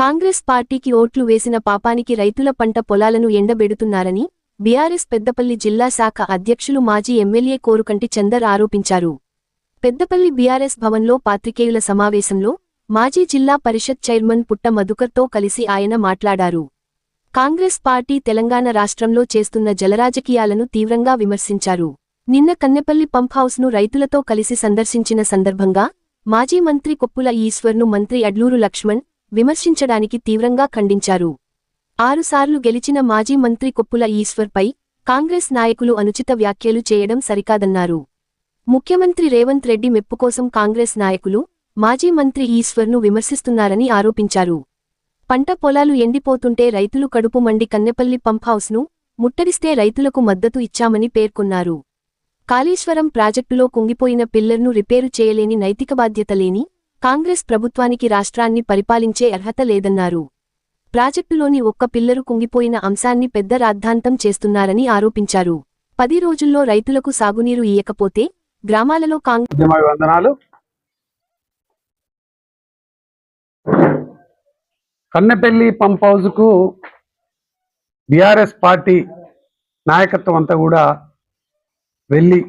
కాంగ్రెస్ పార్టీకి ఓట్లు వేసిన పాపానికి రైతుల పంట పొలాలను ఎండబెడుతున్నారని బీఆర్ఎస్ పెద్దపల్లి జిల్లా శాఖ అధ్యక్షులు మాజీ ఎమ్మెల్యే కోరుకంటి చందర్ ఆరోపించారు. పెద్దపల్లి బీఆర్ఎస్ భవన్లో పాత్రికేయుల సమావేశంలో మాజీ జిల్లా పరిషత్ చైర్మన్ పుట్ట మధుకర్తో కలిసి ఆయన మాట్లాడారు. కాంగ్రెస్ పార్టీ తెలంగాణ రాష్ట్రంలో చేస్తున్న జలరాజకీయాలను తీవ్రంగా విమర్శించారు. నిన్న కన్నెపల్లి పంప్హౌస్ను రైతులతో కలిసి సందర్శించిన సందర్భంగా మాజీ మంత్రి కొప్పుల ఈశ్వర్ను మంత్రి అడ్లూరు లక్ష్మణ్ విమర్శించడానికి తీవ్రంగా ఖండించారు. ఆరుసార్లు గెలిచిన మాజీ మంత్రి కొప్పుల ఈశ్వర్పై కాంగ్రెస్ నాయకులు అనుచిత వ్యాఖ్యలు చేయడం సరికాదన్నారు. ముఖ్యమంత్రి రేవంత్ రెడ్డి మెప్పు కోసం కాంగ్రెస్ నాయకులు మాజీ మంత్రి ఈశ్వర్ను విమర్శిస్తున్నారని ఆరోపించారు. పంట పొలాలు ఎండిపోతుంటే రైతులు కడుపు మండి కన్నెపల్లి పంప్హౌస్ను ముట్టడిస్తే రైతులకు మద్దతు ఇచ్చామని పేర్కొన్నారు. కాళేశ్వరం ప్రాజెక్టులో కుంగిపోయిన పిల్లర్ను రిపేరు చేయలేని నైతిక బాధ్యత లేని కాంగ్రెస్ ప్రభుత్వానికి రాష్ట్రాన్ని పరిపాలించే అర్హత లేదన్నారు. ప్రాజెక్టులోని ఒక్క పిల్లరు కుంగిపోయిన అంశాన్ని పెద్ద రాద్ధాంతం చేస్తున్నారని ఆరోపించారు. పది రోజుల్లో రైతులకు సాగునీరు ఇయ్యకపోతే గ్రామాలలో కాంగ్రెస్ కన్నెపల్లి పంప్ హౌస్కు బీఆర్ఎస్ పార్టీ నాయకత్వం అంతా కూడా వెళ్ళి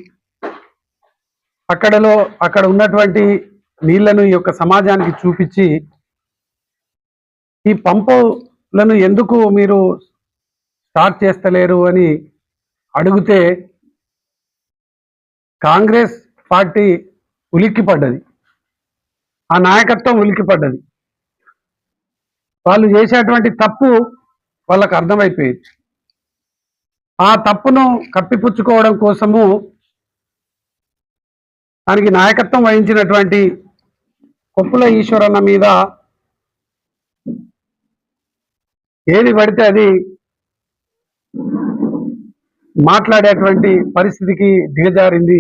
అక్కడలో అక్కడ ఉన్నటువంటి నీళ్ళను ఈ యొక్క సమాజానికి చూపించి ఈ పంపులను ఎందుకు మీరు స్టార్ట్ చేస్తలేరు అని అడిగితే కాంగ్రెస్ పార్టీ ఉలిక్కిపడ్డది. ఆ నాయకత్వం ఉలిక్కిపడ్డది. వాళ్ళు చేసేటువంటి తప్పు వాళ్ళకు అర్థమైపోయింది. ఆ తప్పును కప్పిపుచ్చుకోవడం కోసము దానికి నాయకత్వం వహించినటువంటి కొప్పుల ఈశ్వరన్న మీద ఏది పడితే అది మాట్లాడేటువంటి పరిస్థితికి దిగజారింది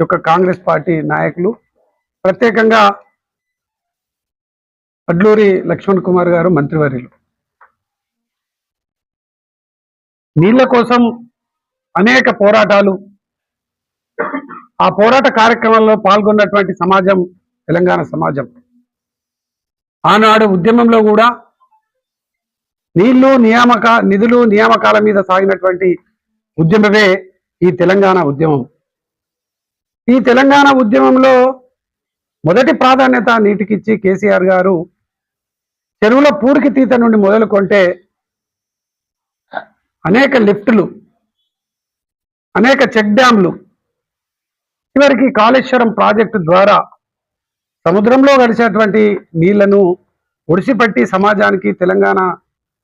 యొక్క కాంగ్రెస్ పార్టీ నాయకులు. ప్రత్యేకంగా అడ్లూరి లక్ష్మణ్ కుమార్ గారు మంత్రివర్యులు. నీళ్ళ కోసం అనేక పోరాటాలు. ఆ పోరాట కార్యక్రమంలో పాల్గొన్నటువంటి సమాజం తెలంగాణ సమాజం. ఆనాడు ఉద్యమంలో కూడా నీళ్ళు నియామక నిధులు నియామకాల మీద సాగినటువంటి ఉద్యమమే ఈ తెలంగాణ ఉద్యమం. ఈ తెలంగాణ ఉద్యమంలో మొదటి ప్రాధాన్యత నీటికిచ్చి కేసీఆర్ గారు చెరువుల పూడికి తీత నుండి మొదలుకొంటే అనేక లిఫ్టులు అనేక చెక్ డ్యాంలు చివరికి కాళేశ్వరం ప్రాజెక్టు ద్వారా సముద్రంలో గడిచేటువంటి నీళ్ళను ఒడిసిపట్టి సమాజానికి తెలంగాణ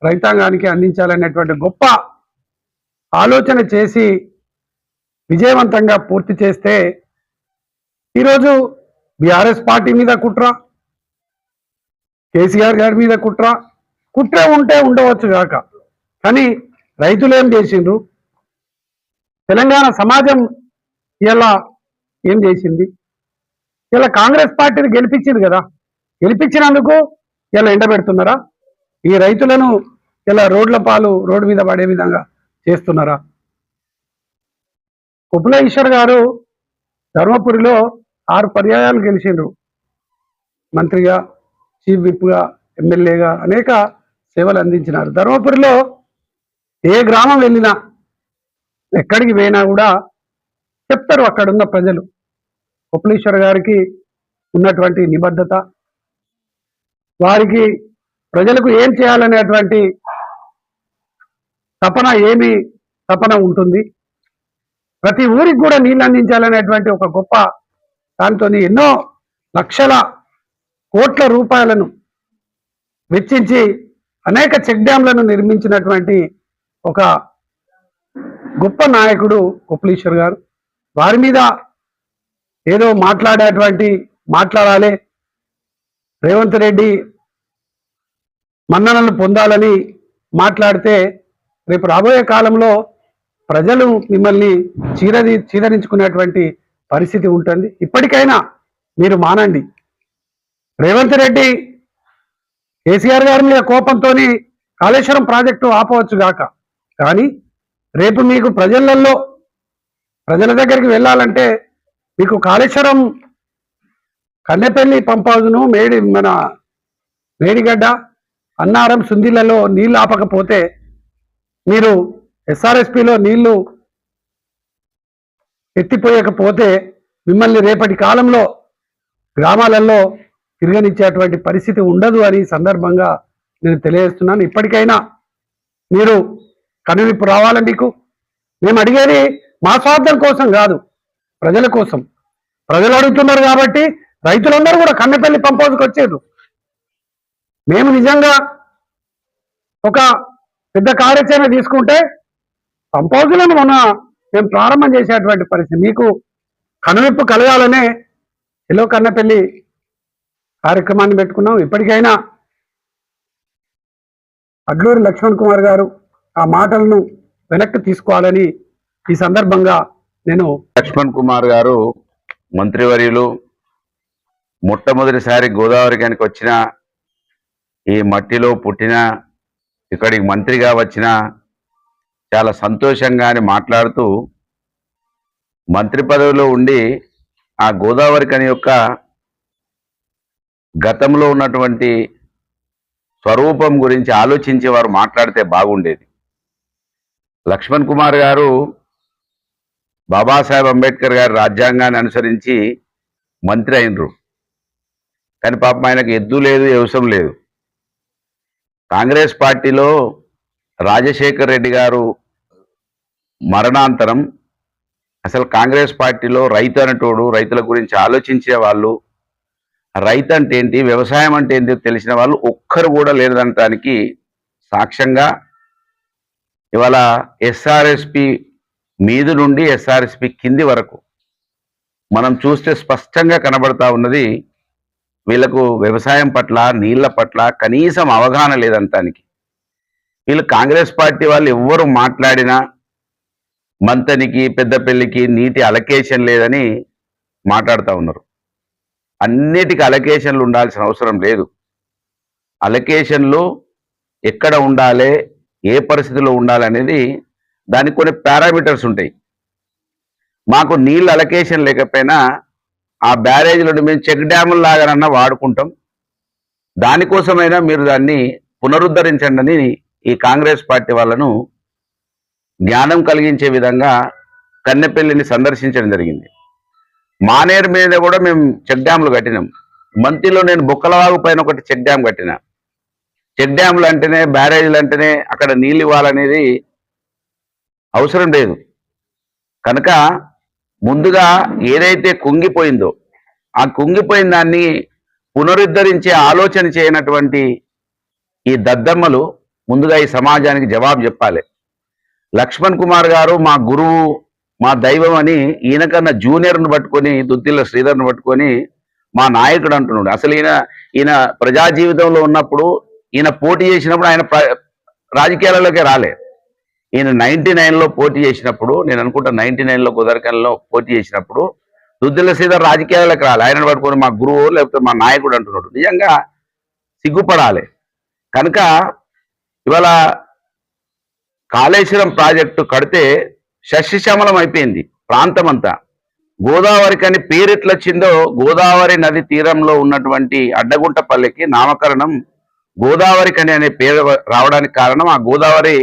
రైతాంగానికి అందించాలనేటువంటి గొప్ప ఆలోచన చేసి విజయవంతంగా పూర్తి చేస్తే ఈరోజు బీఆర్ఎస్ పార్టీ మీద కుట్ర కేసీఆర్ గారి మీద కుట్ర. కుట్ర ఉంటే ఉండవచ్చు కాక కానీ రైతులు ఏం చేసిండ్రు? తెలంగాణ సమాజం ఇలా ఏం చేసింది? ఇలా కాంగ్రెస్ పార్టీని గెలిపించింది కదా. గెలిపించినందుకు ఇలా ఎండబెడుతున్నారా ఈ రైతులను ఇలా రోడ్ల పాలు రోడ్డు మీద పడే విధంగా చేస్తున్నారా? కుపుల ఈశ్వర్ గారు ధర్మపురిలో ఆరు పర్యాయాలు గెలిచిండ్రు. మంత్రిగా చీఫ్ విప్గా ఎమ్మెల్యేగా అనేక సేవలు అందించినారు. ధర్మపురిలో ఏ గ్రామం వెళ్ళినా ఎక్కడికి పోయినా కూడా చెప్తారు అక్కడున్న ప్రజలు. కుప్పలేశ్వర్ గారికి ఉన్నటువంటి నిబద్ధత వారికి ప్రజలకు ఏం చేయాలనేటువంటి తపన ఏమి తపన ఉంటుంది. ప్రతి ఊరికి కూడా నీళ్ళు అందించాలనేటువంటి ఒక గొప్ప దాంతో ఎన్నో లక్షల కోట్ల రూపాయలను వెచ్చించి అనేక చెక్ డ్యాంలను నిర్మించినటువంటి ఒక గొప్ప నాయకుడు కుప్పలీశ్వర్ గారు. వారి మీద ఏదో మాట్లాడేటువంటి మాట్లాడాలి. రేవంత్ రెడ్డి మన్ననలు పొందాలని మాట్లాడితే రేపు రాబోయే కాలంలో ప్రజలు మిమ్మల్ని చీరది చీదరించుకునేటువంటి పరిస్థితి ఉంటుంది. ఇప్పటికైనా మీరు మానండి. రేవంత్ రెడ్డి కేసీఆర్ గారి మీద కోపంతో కాళేశ్వరం ప్రాజెక్టు ఆపవచ్చు గాక. కానీ రేపు మీకు ప్రజలలో ప్రజల దగ్గరికి వెళ్ళాలంటే మీకు కాళేశ్వరం కన్నెపల్లి పంప్ హౌస్ను మేడి మన మేడిగడ్డ అన్నారం సుందిలలో నీళ్ళు ఆపకపోతే మీరు ఎస్ఆర్ఎస్పిలో నీళ్ళు ఎత్తిపోయకపోతే మిమ్మల్ని రేపటి కాలంలో గ్రామాలలో తిరగనిచ్చేటువంటి పరిస్థితి ఉండదు అని సందర్భంగా నేను తెలియజేస్తున్నాను. ఇప్పటికైనా మీరు కనువిప్పు రావాలి మీకు? మేము అడిగేది మా స్వార్థం కోసం కాదు. ప్రజల కోసం. ప్రజలు అడుగుతున్నారు కాబట్టి రైతులందరూ కూడా కన్నెపల్లి పంపోజుకు వచ్చారు. మేము నిజంగా ఒక పెద్ద కార్యాచరణ తీసుకుంటే పంపోజులను మొన్న మేము ప్రారంభం చేసేటువంటి పరిస్థితి. మీకు కనువిప్పు కలగాలనే ఎలో కన్నపల్లి కార్యక్రమాన్ని పెట్టుకున్నాం. ఇప్పటికైనా అడ్లూరి లక్ష్మణ్ కుమార్ గారు ఆ మాటలను వెనక్కి తీసుకోవాలని ఈ సందర్భంగా నేను లక్ష్మణ్ కుమార్ గారు మంత్రివర్యులు మొట్టమొదటిసారి గోదావరి కనుక వచ్చిన ఈ మట్టిలో పుట్టిన ఇక్కడికి మంత్రిగా వచ్చిన చాలా సంతోషంగా మాట్లాడుతూ మంత్రి పదవిలో ఉండి ఆ గోదావరి కని యొక్క గతంలో ఉన్నటువంటి స్వరూపం గురించి ఆలోచించి వారు మాట్లాడితే బాగుండేది. లక్ష్మణ్ కుమార్ గారు బాబాసాహెబ్ అంబేద్కర్ గారి రాజ్యాంగాన్ని అనుసరించి మంత్రి అయినరు. కానీ పాపం ఆయనకు ఎద్దు లేదు వ్యవసాయం లేదు. కాంగ్రెస్ పార్టీలో రాజశేఖర్ రెడ్డి గారు మరణాంతరం అసలు కాంగ్రెస్ పార్టీలో రైతు అనేటోడు రైతుల గురించి ఆలోచించే వాళ్ళు రైతు అంటే ఏంటి వ్యవసాయం అంటే ఏంటి తెలిసిన వాళ్ళు ఒక్కరు కూడా లేదనటానికి సాక్ష్యంగా ఇవాళ ఎస్ఆర్ఎస్పి మీది నుండి ఎస్ఆర్ఎస్పి కింది వరకు మనం చూస్తే స్పష్టంగా కనబడతా ఉన్నది వీళ్ళకు వ్యవసాయం పట్ల నీళ్ళ పట్ల కనీసం అవగాహన లేదంటానికి వీళ్ళు కాంగ్రెస్ పార్టీ వాళ్ళు ఎవ్వరు మాట్లాడినా మంతనికి పెద్దపల్లికి నీటి అలకేషన్ లేదని మాట్లాడుతూ ఉన్నారు. అన్నిటికీ అలకేషన్లు ఉండాల్సిన అవసరం లేదు. అలకేషన్లు ఎక్కడ ఉండాలి ఏ పరిస్థితిలో ఉండాలనేది దానికి కొన్ని పారామీటర్స్ ఉంటాయి. మాకు నీళ్ళు అలకేషన్ లేకపోయినా ఆ బ్యారేజ్లను మేము చెక్ డ్యాముల లాగానన్నా వాడుకుంటాం. దానికోసమైనా మీరు దాన్ని పునరుద్ధరించండి అని ఈ కాంగ్రెస్ పార్టీ వాళ్ళను జ్ఞానం కలిగించే విధంగా కన్నెపల్లిని సందర్శించడం జరిగింది. మానేరు మీద కూడా మేము చెక్ డ్యాములు కట్టినాం. మంతిలో నేను బొక్కలవాగు పైన ఒకటి చెక్ డ్యామ్ కట్టిన. చెక్ డ్యాములు అంటేనే బ్యారేజ్లు అంటేనే అక్కడ నీళ్ళు ఇవ్వాలనేది అవసరం లేదు. కనుక ముందుగా ఏదైతే కుంగిపోయిందో ఆ కుంగిపోయిన దాన్ని పునరుద్ధరించే ఆలోచన చేయనటువంటి ఈ దద్దమ్మలు ముందుగా ఈ సమాజానికి జవాబు చెప్పాలి. లక్ష్మణ్ కుమార్ గారు మా గురువు మా దైవం అని ఈయనకన్నా జూనియర్ను పట్టుకొని దుద్దిల్ల శ్రీధర్ను పట్టుకొని మా నాయకుడు అంటున్నాడు. అసలు ఈయన ఈయన ప్రజా జీవితంలో ఉన్నప్పుడు ఈయన పోటీ చేసినప్పుడు ఆయన ప్ర- రాజకీయాలలోకే రాలేదు. ఈయన నైన్టీ లో పోటీ చేసినప్పుడు నేను అనుకుంటా నైన్టీ లో కుదరకంలో పోటీ చేసినప్పుడు దుద్దిల శ్రీధర్ రాజకీయాలకు రాలే. ఆయన పట్టుకొని మా గురువు లేకపోతే మా నాయకుడు అంటున్నాడు. నిజంగా సిగ్గుపడాలి. కనుక ఇవాళ కాళేశ్వరం ప్రాజెక్టు కడితే శశిశమలం అయిపోయింది ప్రాంతం అంతా గోదావరికి అని పేరు వచ్చిందో గోదావరి నది తీరంలో ఉన్నటువంటి అడ్డగుంటపల్లికి నామకరణం గోదావరికని అనే పేరు రావడానికి కారణం ఆ గోదావరి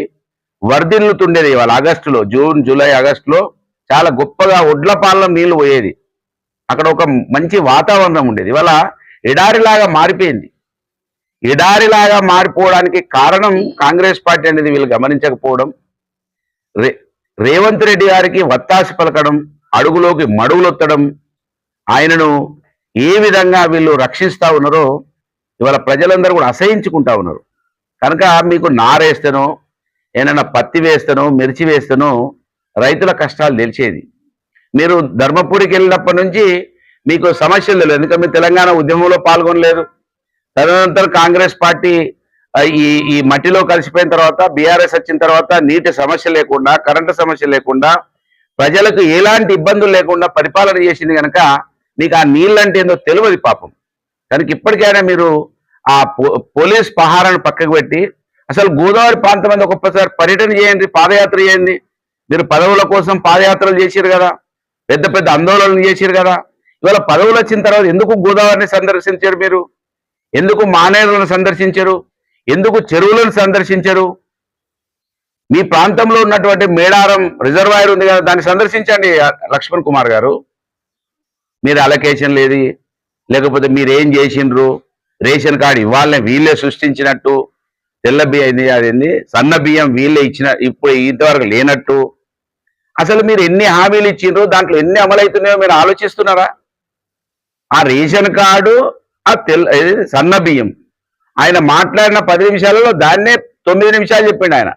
వర్ధిల్లుతుండేది ఇవాళ ఆగస్టులో జూన్ జూలై ఆగస్టులో చాలా గొప్పగా ఒడ్లపాలెం నీళ్ళు పోయేది. అక్కడ ఒక మంచి వాతావరణం ఉండేది. ఇవాళ ఎడారిలాగా మారిపోయింది. ఎడారిలాగా మారిపోవడానికి కారణం కాంగ్రెస్ పార్టీ అనేది వీళ్ళు గమనించకపోవడం. రే రేవంత్ రెడ్డి గారికి వత్తాసి పలకడం అడుగులోకి మడుగులొత్తడం ఆయనను ఏ విధంగా వీళ్ళు రక్షిస్తూ ఉన్నారో ఇవాళ ప్రజలందరూ కూడా అసహించుకుంటా ఉన్నారు. కనుక మీకు నారేస్తేనో ఏమైనా పత్తి వేస్తేనో మిర్చి వేస్తేనో రైతుల కష్టాలు తెలిసేది మీరు ధర్మపురికి వెళ్ళినప్పటి నుంచి మీకు సమస్యలు లేదు ఎందుకంటే మీరు తెలంగాణ ఉద్యమంలో పాల్గొనలేదు. తదనంతరం కాంగ్రెస్ పార్టీ ఈ ఈ మట్టిలో కలిసిపోయిన తర్వాత బీఆర్ఎస్ వచ్చిన తర్వాత నీటి సమస్య లేకుండా కరెంటు సమస్య లేకుండా ప్రజలకు ఎలాంటి ఇబ్బందులు లేకుండా పరిపాలన చేసింది కనుక మీకు ఆ నీళ్ళంటే ఏందో తెలియదు పాపం. కనుక ఇప్పటికైనా మీరు ఆ పో- పోలీస్ పహారాన్ని పక్కకు పెట్టి అసలు గోదావరి ప్రాంతం మీద ఒక్కొక్కసారి పర్యటన చేయండి పాదయాత్ర చేయండి. మీరు పదవుల కోసం పాదయాత్రలు చేసారు కదా. పెద్ద పెద్ద ఆందోళనలు చేసారు కదా. ఇవాళ పదవులు వచ్చిన తర్వాత ఎందుకు గోదావరిని సందర్శించారు మీరు? ఎందుకు మానేరులను సందర్శించరు? ఎందుకు చెరువులను సందర్శించరు? మీ ప్రాంతంలో ఉన్నటువంటి మేడారం రిజర్వాయర్ ఉంది కదా దాన్ని సందర్శించండి లక్ష్మణ్ కుమార్ గారు. మీరు అలొకేషన్ లేదు లేకపోతే మీరు ఏం చేసిండ్రు రేషన్ కార్డు ఇవ్వాలని వీళ్ళే సృష్టించినట్టు తెల్ల బియ్యం అదేంది సన్న బియ్యం వీళ్ళే ఇచ్చిన ఇప్పుడు ఇంతవరకు లేనట్టు. అసలు మీరు ఎన్ని హామీలు ఇచ్చిండ్రు? దాంట్లో ఎన్ని అమలవుతున్నాయో మీరు ఆలోచిస్తున్నారా? ఆ రేషన్ కార్డు ఆ తెల్ల సన్న బియ్యం. ఆయన మాట్లాడిన పది నిమిషాలలో దాన్నే తొమ్మిది నిమిషాలు చెప్పిండు ఆయన.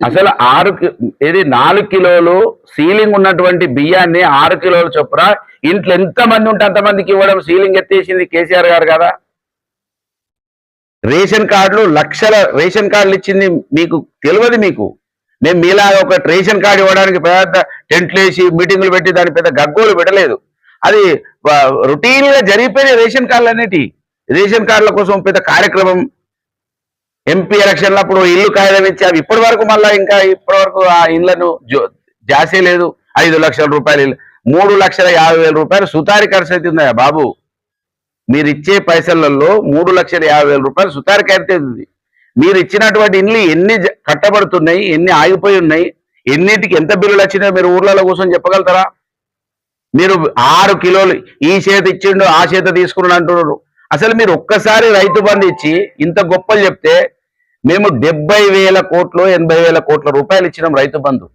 అసలు ఆరు కి- ఇది నాలుగు కిలోలు సీలింగ్ ఉన్నటువంటి బియ్యాన్ని ఆరు కిలోలు చొప్పున ఇంట్లో ఎంతమంది ఉంటే అంతమందికి ఇవ్వడం సీలింగ్ ఎత్తేసింది కేసీఆర్ గారు కదా? రేషన్ కార్డులు లక్షల రేషన్ కార్డులు ఇచ్చింది మీకు తెలియదు మీకు. మేము మీలాగా ఒక రేషన్ కార్డు ఇవ్వడానికి పెద్ద టెంట్లు వేసి మీటింగులు పెట్టి దాని పెద్ద గగ్గోలు పెట్టలేదు. అది రొటీన్గా జరిగిపోయిన రేషన్ కార్డులు అనేటి రేషన్ కార్డుల కోసం పెద్ద కార్యక్రమం. ఎంపీ ఎలక్షన్లప్పుడు ఇల్లు కాగితం ఇచ్చి అవి ఇప్పటి వరకు మళ్ళీ ఇంకా ఇప్పటి వరకు ఆ ఇళ్ళను జాసే లేదు. ఐదు లక్షల రూపాయలు మూడు లక్షల యాభై వేల రూపాయలు సుతారి ఖర్చు అవుతుందా బాబు? మీరు ఇచ్చే పైసలలో మూడు లక్షల యాభై వేల రూపాయలు సుతారి ఖర్చు మీరు ఇచ్చినటువంటి ఇండ్లు ఎన్ని జ- కట్టబడుతున్నాయి ఎన్ని ఆగిపోయి ఉన్నాయి ఎన్నిటికి ఎంత బిల్లులు వచ్చినాయో మీరు ఊర్లలో కూర్చొని చెప్పగలుగుతారా? మీరు ఆరు కిలోలు ఈ చేత ఇచ్చిండు ఆ చేత తీసుకున్నాడు అంటున్నారు. అసలు మీరు ఒక్కసారి రైతు బంధు ఇచ్చి ఇంత గొప్పలు చెప్తే మేము డెబ్బై వేల కోట్లు ఎనభై వేల కోట్ల రూపాయలు ఇచ్చినాం రైతు బంధు.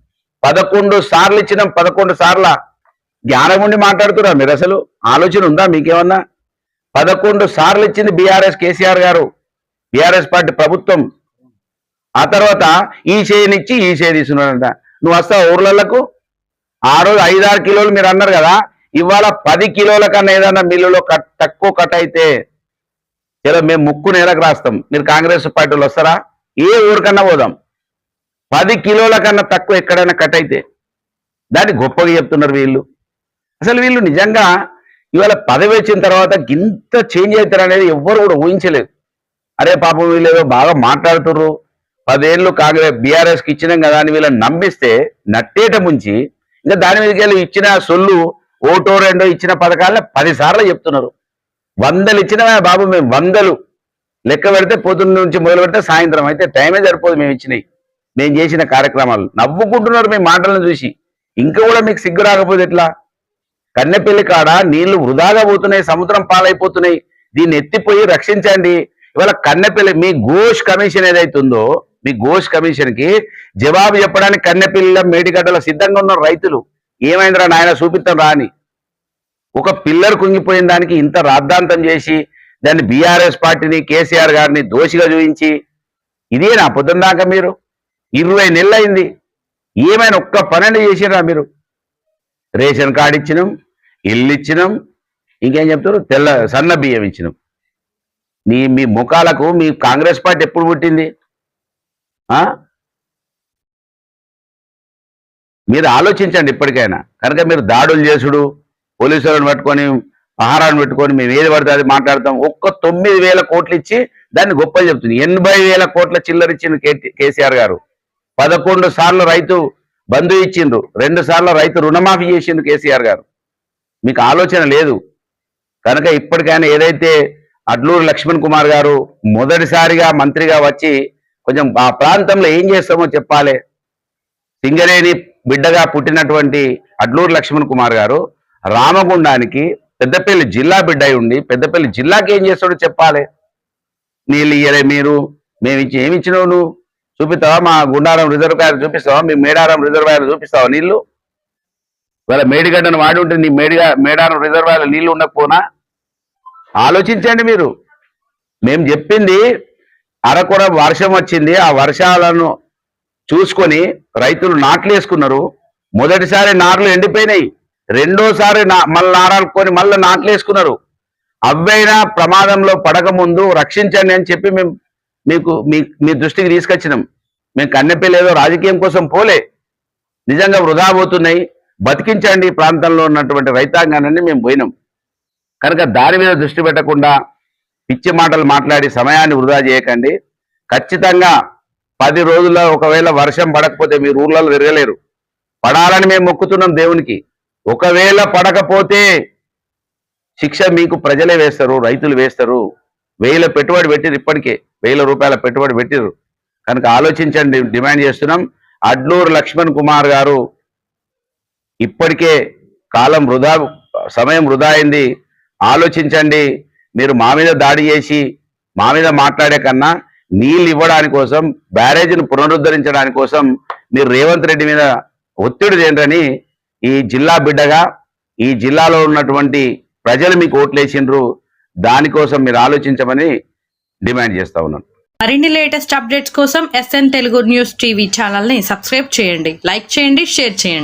పదకొండు సార్లు ఇచ్చినాం పదకొండు సార్ల. జ్ఞానం ఉండి మాట్లాడుతున్నారు మీరు అసలు? ఆలోచన ఉందా మీకేమన్నా? పదకొండు సార్లు ఇచ్చింది బీఆర్ఎస్ కేసీఆర్ గారు. బీఆర్ఎస్ పార్టీ ప్రభుత్వం. ఆ తర్వాత ఈ చేయనిచ్చి ఈ చేయి తీసుకున్నాడంట. నువ్వు వస్తావు ఊర్లలకు? ఆ రోజు ఐదారు కిలోలు మీరు అన్నారు కదా ఇవాళ పది కిలోల కన్నా ఏదైనా మిల్లులో కట్ తక్కువ కట్ అయితే ఇలా మేము ముక్కు నేలకు రాస్తాం. మీరు కాంగ్రెస్ పార్టీలు వస్తారా? ఏ ఊరికన్నా పోదాం. పది కిలోల కన్నా తక్కువ ఎక్కడైనా కట్ అయితే. దాన్ని గొప్పగా చెప్తున్నారు వీళ్ళు. అసలు వీళ్ళు నిజంగా ఇవాళ పదవి వచ్చిన తర్వాత ఇంత చేంజ్ అవుతారు అనేది ఎవ్వరు కూడా ఊహించలేదు. అరే పాపం వీళ్ళు ఏదో బాగా మాట్లాడుతుర్రు. పదేళ్ళు కాంగ్రెస్ బీఆర్ఎస్కి ఇచ్చినాం కదా అని వీళ్ళని నమ్మిస్తే నట్టేట ముంచి ఇంకా దాని మీదకి వెళ్ళి ఇచ్చిన సొల్లు ఓటో రెండో ఇచ్చిన పథకాలను పదిసార్లు చెప్తున్నారు. వందలు ఇచ్చిన బాబు మేము వందలు. లెక్క పెడితే పొద్దున్న నుంచి మొదలు పెడితే సాయంత్రం అయితే టైమే సరిపోదు మేము ఇచ్చినవి. మేము చేసిన కార్యక్రమాలు నవ్వుకుంటున్నారు మీ మాటలను చూసి. ఇంకా కూడా మీకు సిగ్గు రాకపోతే ఎట్లా? కన్నెపల్లి కాడ నీళ్ళు వృధాగా పోతున్నాయి సముద్రం పాలైపోతున్నాయి. దీన్ని ఎత్తిపోయి రక్షించండి. ఇవాళ కన్నెపల్లి మీ ఘోష్ కమిషన్ ఏదైతుందో ఉందో మీ ఘోష్ కమిషన్కి జవాబు చెప్పడానికి కన్నెపల్లిలో మేడిగడ్డలో సిద్ధంగా ఉన్న రైతులు ఏమైందిరా నాయన చూపిస్తాం రాని. ఒక పిల్లర్ కుంగిపోయిన దానికి ఇంత రాద్ధాంతం చేసి దాన్ని బీఆర్ఎస్ పార్టీని కేసీఆర్ గారిని దోషిగా చూపించి ఇదేనా పొద్దున్న దాకా మీరు? ఇరవై నెలలు అయింది ఏమైనా ఒక్క పన్నెండు చేసిరా మీరు? రేషన్ కార్డు ఇచ్చినాం ఇల్లు ఇచ్చినాం ఇంకేం చెప్తారు? తెల్ల సన్న బియ్యం ఇచ్చినాం. మీ మీ ముఖాలకు మీ కాంగ్రెస్ పార్టీ ఎప్పుడు పుట్టింది? మీరు ఆలోచించండి ఇప్పటికైనా. కనుక మీరు దాడులు చేసుడు పోలీసులను పట్టుకొని ఆహారాన్ని పెట్టుకొని మేము ఏది పడితే అది మాట్లాడతాం. ఒక్క తొమ్మిది వేల కోట్లు ఇచ్చి దాన్ని గొప్పలు చెప్తుంది. ఎనభై వేల కోట్ల చిల్లర కేసీఆర్ గారు. పదకొండు సార్లు రైతు బంధు ఇచ్చిండ్రు. రెండు సార్లు రైతు రుణమాఫీ చేసిండు కేసీఆర్ గారు. మీకు ఆలోచన లేదు. కనుక ఇప్పటికైనా ఏదైతే అడ్లూరు లక్ష్మణ్ కుమార్ గారు మొదటిసారిగా మంత్రిగా వచ్చి కొంచెం ఆ ప్రాంతంలో ఏం చేస్తామో చెప్పాలి. సింగరేణి బిడ్డగా పుట్టినటువంటి అడ్లూరు లక్ష్మణ్ కుమార్ గారు రామగుండానికి పెద్దపల్లి జిల్లా బిడ్డ ఉండి పెద్దపల్లి జిల్లాకి ఏం చేస్తాడో చెప్పాలి. నీళ్ళు ఇయ్యలే మీరు మేము ఇచ్చి ఏమి ఇచ్చినావు నువ్వు? చూపిస్తావా మా గుండారం రిజర్వాయర్ చూపిస్తావా? మీ మేడారం రిజర్వాయర్ చూపిస్తావా నీళ్ళు ఇవాళ మేడిగడ్డను వాడి ఉంటే నీ మేడిగా మేడారం రిజర్వాయర్ నీళ్ళు ఉండకపోనా? ఆలోచించండి మీరు. మేము చెప్పింది అరకొర వర్షం వచ్చింది. ఆ వర్షాలను చూసుకొని రైతులు నాట్లు వేసుకున్నారు. మొదటిసారి నార్లు ఎండిపోయినాయి. రెండోసారి నా మళ్ళీ నారాలుకొని మళ్ళీ నాట్లు వేసుకున్నారు. అవైనా ప్రమాదంలో పడకముందు రక్షించండి అని చెప్పి మేము మీకు మీ మీ దృష్టికి తీసుకొచ్చినాం. మేము కన్నెపల్లి ఏదో రాజకీయం కోసం పోలే. నిజంగా వృధా పోతున్నాయి. బతికించండి ఈ ప్రాంతంలో ఉన్నటువంటి రైతాంగాన్ని మేము పోయినాం. కనుక దాని మీద దృష్టి పెట్టకుండా పిచ్చి మాటలు మాట్లాడి సమయాన్ని వృధా చేయకండి. ఖచ్చితంగా పది రోజుల్లో ఒకవేళ వర్షం పడకపోతే మీరు ఊర్లలో తిరగలేరు. పడాలని మేము మొక్కుతున్నాం దేవునికి. ఒకవేళ పడకపోతే శిక్ష మీకు ప్రజలే వేస్తారు రైతులు వేస్తారు. వేల పెట్టుబడి పెట్టిరు ఇప్పటికే వేల రూపాయల పెట్టుబడి పెట్టిరు కనుక ఆలోచించండి డిమాండ్ చేస్తున్నాం. అడ్లూరు లక్ష్మణ్ కుమార్ గారు ఇప్పటికే కాలం వృధా సమయం వృధా అయింది. ఆలోచించండి. మీరు మా మీద దాడి చేసి మా మీద మాట్లాడే కన్నా నీళ్ళు ఇవ్వడానికి కోసం బ్యారేజీని పునరుద్ధరించడానికి కోసం మీరు రేవంత్ రెడ్డి మీద ఒత్తిడి ఏంటని ఈ జిల్లా బిడ్డగా ఈ జిల్లాలో ఉన్నటువంటి ప్రజలు మీకు ఓట్లేసిండ్రు. దానికోసం మీరు ఆలోచించమని డిమాండ్ చేస్తా ఉన్నాను. మరిన్ని లేటెస్ట్ అప్డేట్స్ కోసం ఎస్ఎన్ తెలుగు న్యూస్ టీవీ ఛానల్ని సబ్స్క్రైబ్ చేయండి. లైక్ చేయండి షేర్ చేయండి.